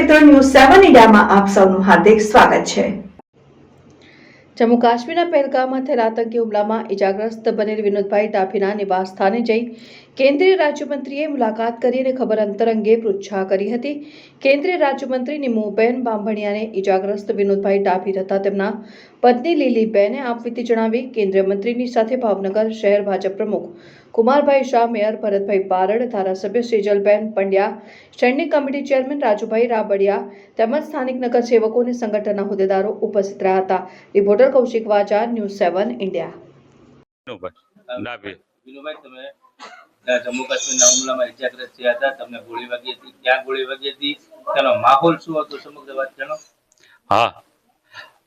મિત્રો ન્યૂઝ સેવન ઇન્ડિયામાં આપ સૌનું હાર્દિક સ્વાગત છે. જમ્મુ કાશ્મીરના પહેલગામમાં થયેલા આતંકી હુમલામાં ઇજાગ્રસ્ત બનેલ વિનોદભાઈ ડાભીના નિવાસ સ્થાને જઈ કેન્દ્રીય રાજ્યમંત્રીએ મુલાકાત કરી અને ખબર અંતર અંગે પૃચ્છા કરી હતી. કેન્દ્રીય રાજ્યમંત્રી નિમુબેન બાંભણિયાને ઇજાગ્રસ્ત વિનોદભાઈ ડાભી તથા તેમના પત્ની લીલીબેને આપવીતી જણાવી, કેન્દ્રીય મંત્રીની સાથે ભાવનગર શહેર ભાજપ પ્રમુખ કુમારભાઈ શાહ મેયર ભરતભાઈ બારડ ધારાસભ્ય Sejalben Pandya standing committee chairman Rajubhai Rabadiya તેમજ સ્થાનિક નગરસેવકો અને સંગઠનના હોદ્દેદારો ઉપસ્થિત રહ્યા હતા. Reporter Kaushik Vaja news seven India. Jammu કાશ્મીરના હુમલામાં ઇજાગ્રસ્ત થયા હતા. તમને ગોળી વાગી હતી. ક્યાં ગોળી વાગી હતી? તેનો માહોલ શું હતો? સમગ્ર વાત જાણો. હા.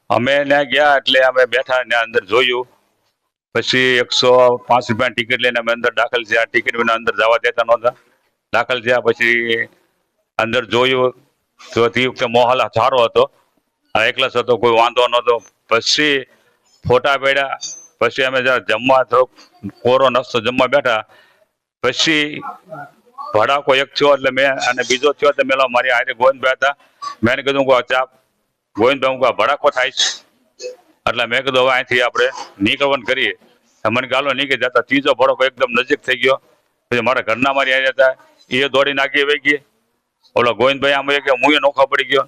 અમે ત્યાં ગયા એટલે અમે બેઠા ત્યાં અંદર જોયું. પછી એકસો પાંચ રૂપિયાની ટિકિટ લઈને અમે અંદર દાખલ થયા. ટિકિટ વિના અંદર જવા દેતા નહોતા. દાખલ થયા પછી અંદર જોયું. તો તે વખતે મોહલ સારો હતો. એકલાસ હતો, કોઈ વાંધો નહોતો. પછી ફોટા પડ્યા. પછી અમે જ્યારે જમવા થોડોક કોરો નસ્તો જમવા બેઠા. પછી ભડાકો એક થયો એટલે મેં અને બીજો થયો એટલે મેં મારી હારે ગોવિંદભાઈ હતા. મેં કીધું કે ચા ગોવિંદભાઈ, હું ભડાકો થાય છે. એટલે મેં કીધું, હવે અહીંથી આપણે નીકળવાનું કરીએ. મને ગાલો નીકળી જતા, ત્રીજો ભડકો એકદમ નજીક થઈ ગયો. પછી મારા ઘરના મારી આવી હતા, એ દોડી નાખી વહી ગઈ. ઓલો ગોવિંદભાઈ આમ કે હું એ નોખા પડી ગયો.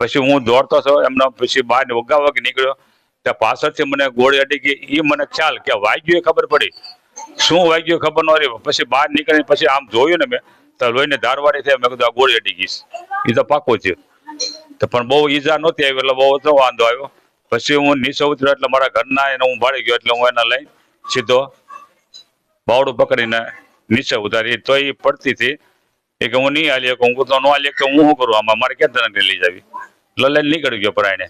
પછી હું દોડતો હતો એમનો પછી બહાર વગા વગી નીકળ્યો. ત્યાં પાછળથી મને ગોળી અડી ગઈ. એ મને ખ્યાલ કે વાગ્યું એ ખબર પડી. શું વાગ્યું ખબર ન રહી. પછી બહાર નીકળી પછી આમ જોયું ને મેં, તો લોહીને ધારવાડી થઈ, મેં કીધું, આ ગોળી અડી ગઈ એ તો પાકો છે તો પણ બહુ ઈજા નહોતી આવી, એટલે બહુ વાંધો આવ્યો. પછી હું નીચે ઉતર્યો એટલે મારા ઘરના એને હું ભાળી ગયો એટલે હું એને લઈ સીધો બાવડું પકડીને નીચે ઉતારી. તો એ પડતી હતી એ કે હું નહીં હાલી શકું હું તો ન હાલી કે હું શું કરું? આમાં મારે ક્યાં તને લઈ જાવી? એટલે લઈને નીકળી ગયો પરાયણે.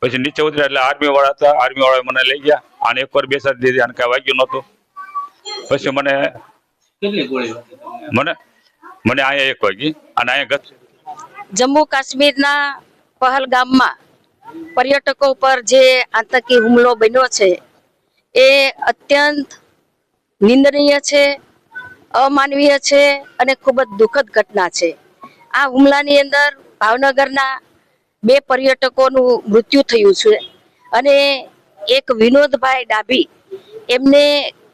પછી નીચે ઉતર્યા એટલે આર્મી વાળા હતા. આર્મી વાળા મને લઈ ગયા. આને એકવાર બેસાડી દીધી અને કાંઈ વાગ્યું નહોતું. પછી મને મને મને અહીંયા એક વાગી. અને અહીંયા ગત જમ્મુ કાશ્મીરના પહલગામમાં પર્યટકો પર જે આતંકી હુમલો બન્યો છે, એ અત્યંત નિંદનીય છે, અમાનવીય છે અને ખૂબ જ દુઃખદ ઘટના છે. આ હુમલાની અંદર ભાવનગરના બે પર્યટકોનું મૃત્યુ થયું છે અને એક વિનોદભાઈ ડાભી, એમને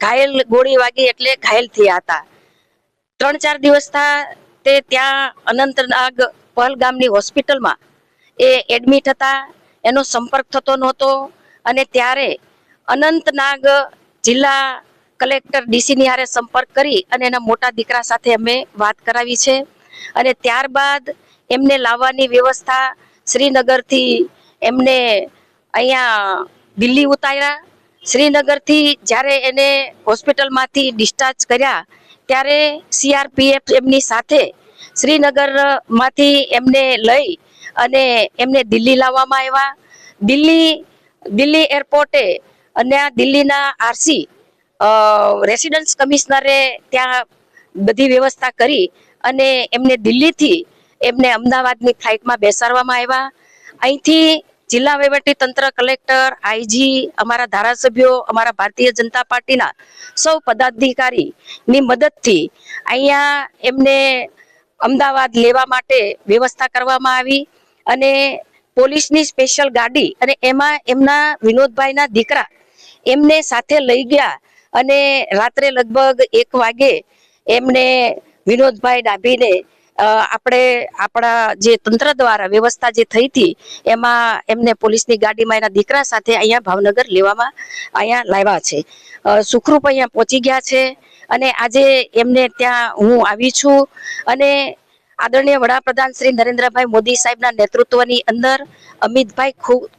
ઘાયલ ગોળી વાગી એટલે ઘાયલ થયા હતા. ત્રણ ચાર દિવસથી તે ત્યાં અનંતનાગ પહલગામની હોસ્પિટલમાં એ એડમિટ હતા. એનો સંપર્ક થતો નહોતો. અને ત્યારે અનંતનાગ જિલ્લા કલેક્ટર ડીસીની હારે સંપર્ક કરી અને એના મોટા દીકરા સાથે અમે વાત કરાવી છે. અને ત્યારબાદ એમને લાવવાની વ્યવસ્થા શ્રીનગરથી એમને અહીંયા દિલ્હી ઉતાર્યા. શ્રીનગરથી જ્યારે એને હોસ્પિટલમાંથી ડિસ્ચાર્જ કર્યા, ત્યારે સીઆરપીએફ એમની સાથે શ્રીનગરમાંથી એમને લઈ અને એમને દિલ્હી લાવવામાં આવ્યા. દિલ્હી દિલ્હી એરપોર્ટે અને આ દિલ્હીના આરસી રેસિડન્સ કમિશનરે ત્યાં બધી વ્યવસ્થા કરી અને એમને દિલ્હીથી એમને અમદાવાદની ફ્લાઇટમાં બેસાડવામાં આવ્યા. અહીંથી જિલ્લા વહીવટી તંત્ર કલેક્ટર, આઈજી, અમારા ધારાસભ્યો, અમારા ભારતીય જનતા પાર્ટીના સૌ પદાધિકારીની મદદથી અહીંયા એમને અમદાવાદ લેવા માટે વ્યવસ્થા કરવામાં આવી. અને પોલીસની સ્પેશિયલ ગાડી અને એમાં એમના વિનોદભાઈના દીકરા એમને સાથે લઈ ગયા અને રાત્રે લગભગ એક વાગે એમને વિનોદભાઈ ડાભીને આપણે આપણા જે તંત્ર દ્વારા વ્યવસ્થા જે થઈ હતી, એમાં એમને પોલીસની ગાડીમાં એના દીકરા સાથે અહીંયા ભાવનગર લેવામાં અહીંયા લાવ્યા છે. સુખરૂપ અહીંયા પહોંચી ગયા છે અને આજે એમને ત્યાં હું આવી છું અને આદરણીય વડાપ્રધાન શ્રી નરેન્દ્રભાઈ મોદી સાહેબના નેતૃત્વની અંદર અમિતભાઈ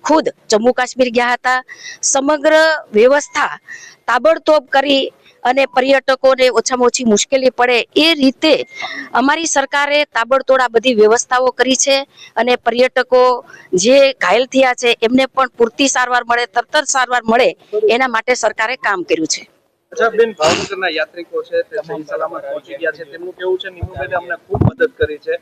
ખુદ જમ્મુ કાશ્મીર ગયા હતા. સમગ્ર વ્યવસ્થા તાબડતોબ કરી અને પર્યટકોને ઓછામાં ઓછી મુશ્કેલી પડે એ રીતે અમારી સરકારે તાબડતોડ આ બધી વ્યવસ્થાઓ કરી છે અને પર્યટકો જે ઘાયલ થયા છે એમને પણ પૂરતી સારવાર મળે, તરત સારવાર મળે એના માટે સરકારે કામ કર્યું છે. યાત્રિકો છે પહોંચી ગયા છે. તેમનું કેવું છે? ખૂબ મદદ કરી છે.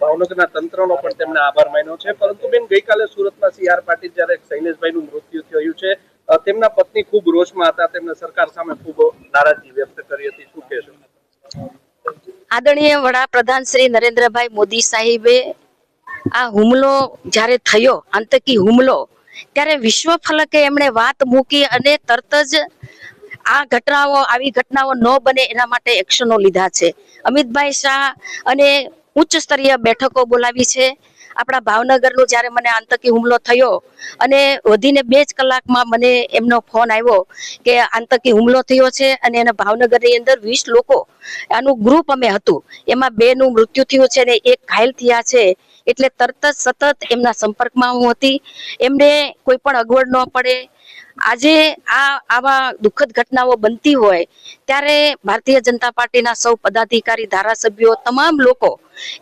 ભાવનગરના તંત્રનો પણ તેમને આભાર માન્યો છે. પરંતુ બેન, ગઈકાલે સુરતમાં સીઆર પાટીલ જ્યારે શૈલેષભાઈનું મૃત્યુ થયું છે તેમના પત્ની ખૂબ રોષમાં હતા. તેમણે સરકાર સામે ખૂબ નારાજગી વ્યક્ત કરી હતી. શું કહેશો? આદરણીય વડાપ્રધાન શ્રી નરેન્દ્રભાઈ મોદી સાહેબે આ હુમલો જ્યારે થયો, આતંકી હુમલો, ત્યારે વિશ્વ ફલકે એમણે વાત મૂકી અને તરત જ આ ઘટનાઓ, આવી ઘટનાઓ ન બને એના માટે એક્શનો લીધા છે. અમિતભાઈ શાહ અને ઉચ્ચ સ્તરીય બેઠકો બોલાવી છે. આપણા ભાવનગરનું જ્યારે મને આતંકી હુમલો થયો અને વધીને બે જ કલાકમાં મને એમનો ફોન આવ્યો કે આતંકી હુમલો થયો છે અને એના ભાવનગરની અંદર વીસ લોકો આનું ગ્રુપ અમે હતું. એમાં બેનું મૃત્યુ થયું છે અને એક ઘાયલ થયા છે. એટલે તરત જ સતત એમના સંપર્કમાં હું હતી. એમને કોઈ પણ અગવડ ન પડે. આજે આ આવા દુઃખદ ઘટનાઓ બનતી હોય, ત્યારે ભારતીય જનતા પાર્ટીના સૌ પદાધિકારી, ધારાસભ્યો, તમામ લોકો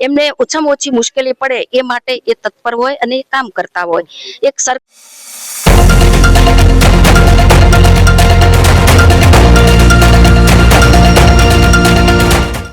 એમને ઓછામાં ઓછી મુશ્કેલી પડે એ માટે એ તત્પર હોય અને કામ કરતા હોય. એક સર